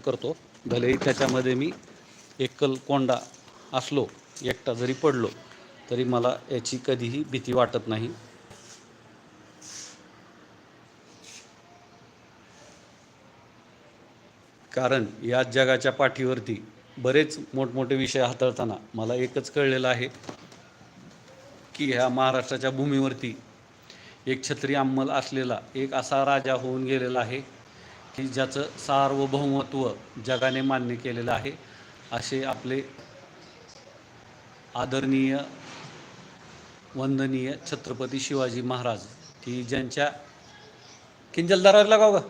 करतो. भलेही त्याच्यामध्ये मी एकल कोंडा असलो एकटा जरी पडलो तरी मला याची कधीही भीती वाटत नाही. कारण या जगाच्या पाठीवरती बरेच मोठमोठे विषय हाताळताना मला एकच कळलेलं आहे की ह्या महाराष्ट्राच्या भूमीवरती एक छत्री अंमल असलेला एक असा राजा होऊन गेलेला आहे ज्याचं सार्वभौमत्व जगाने मान्य केलेलं आहे असे आपले आदरणीय वंदनीय छत्रपती शिवाजी महाराज की ज्यांच्या किंजलदाराला दरार लगाव का?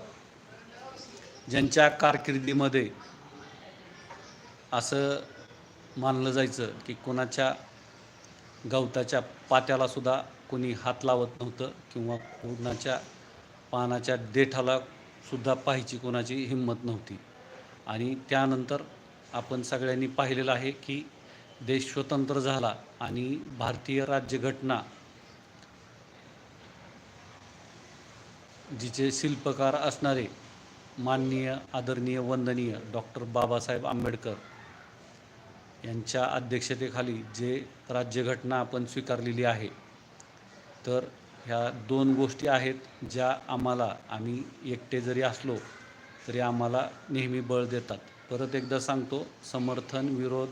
ज्यांच्या कारकिर्दीमध्ये असं मानलं जायचं की कोणाच्या गवताच्या पात्याला सुद्धा कोणी हात लावत नव्हतं किंवा कोणाच्या पानाच्या देठाला सुद्धा पाहायची कोणाची हिंमत नव्हती. आणि त्यानंतर आपण सगळ्यांनी पाहिलेलं आहे की देश स्वतंत्र झाला आणि भारतीय राज्यघटना जिचे शिल्पकार असणारे माननीय आदरणीय वंदनीय डॉक्टर बाबासाहेब आंबेडकर यांच्या अध्यक्षतेखाली जे राज्यघटना आपण स्वीकारलेली आहे तर ह्या दोन गोष्टी आहेत ज्या आम्हाला आम्ही एकटे जरी असलो तरी आम्हाला नेहमी बळ देतात. परत एकदा सांगतो समर्थन विरोध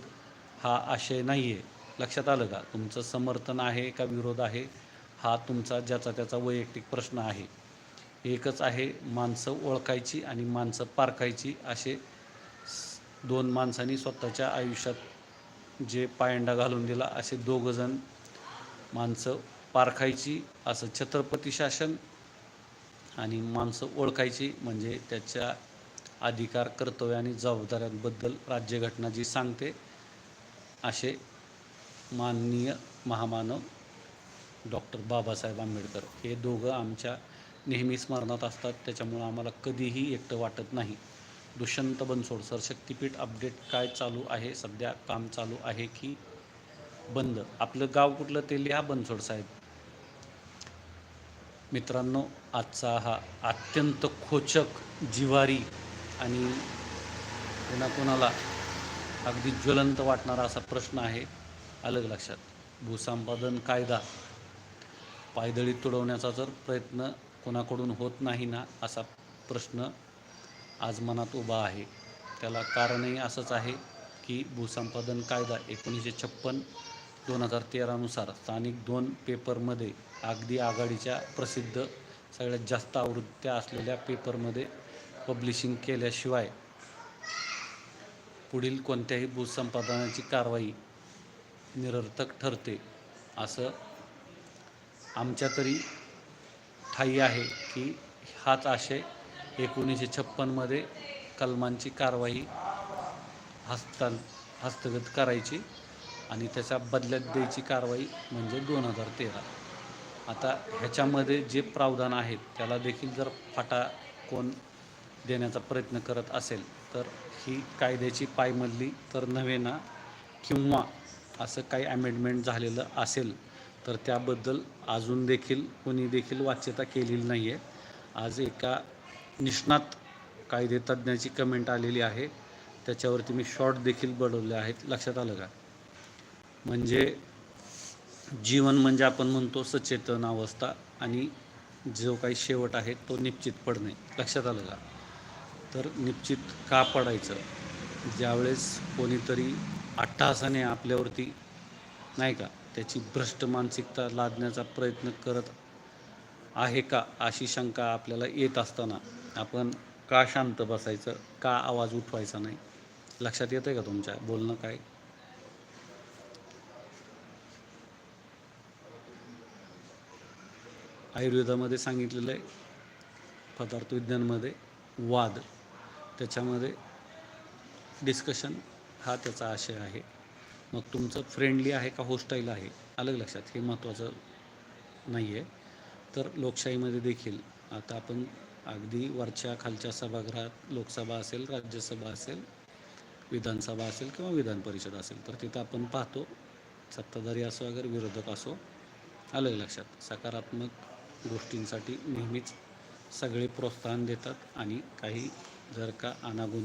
हा आशय नाही आहे लक्षात आलं का? तुमचं समर्थन आहे का विरोध आहे? हा तुमचा ज्याचा त्याचा वैयक्तिक प्रश्न आहे. एकच आहे माणसं ओळखायची आणि माणसं पारखायची असे दोन माणसांनी स्वतःच्या आयुष्यात जे पायंडा घालून दिला असे दोघंजण माणसं पारखायची असं छत्रपती शासन आणि माणसं ओळखायची म्हणजे त्याच्या अधिकार कर्तव्य आणि जबाबदाऱ्यांबद्दल राज्यघटना जी सांगते असे माननीय महामानव डॉक्टर बाबासाहेब आंबेडकर. हे दोघं आमच्या नेहमी स्मरणात असतात त्याच्यामुळं आम्हाला कधीही एकटं वाटत नाही. दुष्यंत बनसोड सर शक्तिपीठ अपडेट काय चालू आहे? सध्या काम चालू आहे की बंद? आपलं गाव कुठलं? ते लिहा बनसोड साहेब. मित्रांनो आजचा हा अत्यंत खोचक जिवारी आणि कोणाकोणाला अगदी ज्वलंत वाटणारा असा प्रश्न आहे अलग लक्षात. भूसंपादन कायदा पायदळी तुडवण्याचा जर प्रयत्न कोणाकडून होत नाही ना असा प्रश्न आज मनात उभा आहे. त्याला कारणही असंच आहे की भूसंपादन कायदा एकोणीसशे छप्पन दोन हजार तेरानुसार स्थानिक दोन पेपरमध्ये अगदी आघाडीच्या प्रसिद्ध सगळ्यात जास्त आवृत्त्या असलेल्या पेपरमध्ये पब्लिशिंग केल्याशिवाय पुढील कोणत्याही भूसंपादनाची कारवाई निरर्थक ठरते असं आमच्या तरी ठाई आहे की हाच आशय एकोणीसशे छप्पनमध्ये कलमांची कारवाई हस्तां हस्तगत करायची आणि त्याच्या बदल्यात द्यायची कारवाई म्हणजे दोन हजार तेरा. आता ह्याच्यामध्ये जे प्रावधान आहेत त्याला देखील जर फाटा कोण देण्याचा प्रयत्न करत असेल तर ही कायद्याची पायमल्ली तर नव्हे ना? किंवा असं काही अमेंडमेंट झालेलं असेल तर त्याबद्दल अजून देखील कोणी देखील वाच्यता केलेली नाही आहे आज एका निष्णात कायदेतज्ञाची कमेंट आलेली आहे. त्याच्यावरती मी शॉर्ट देखील बनवले आहेत. लक्षात आलं का? म्हणजे जीवन म्हणजे आपण म्हणतो सचेतन अवस्था आणि जो काही शेवट आहे तो निश्चित पडणे. लक्षात आलं का? तर निश्चित का पडायचं? ज्यावेळेस कोणीतरी अट्टहासाने आपल्यावरती नाही का त्याची भ्रष्ट मानसिकता लादण्याचा प्रयत्न करत आहे का अशी शंका आपल्याला येत असताना आपण का शांत बसायचं का आवाज उठवायचा नाही? लक्षात येतं आहे का तुमच्या? बोलणं काय? आयुर्वेदामध्ये सांगितलेलं आहे पदार्थ विज्ञानमध्ये वाद त्याच्यामध्ये डिस्कशन हा त्याचा आशय आहे. मग तुमचं फ्रेंडली आहे का होस्टाईल आहे? अलग लक्षात हे महत्त्वाचं नाही आहे तर लोकशाहीमध्ये देखील आता आपण अगदी वरच्या खालच्या सभागृहात लोकसभा असेल राज्यसभा असेल विधानसभा असेल किंवा विधान परिषद असेल तर तिथं आपण पाहतो सत्ताधारी असो अगर विरोधक असो अलग लक्षात सकारात्मक गोष्टींसाठी नेहमीच सगळे प्रोत्साहन देतात आणि काही जर का अनागोंदी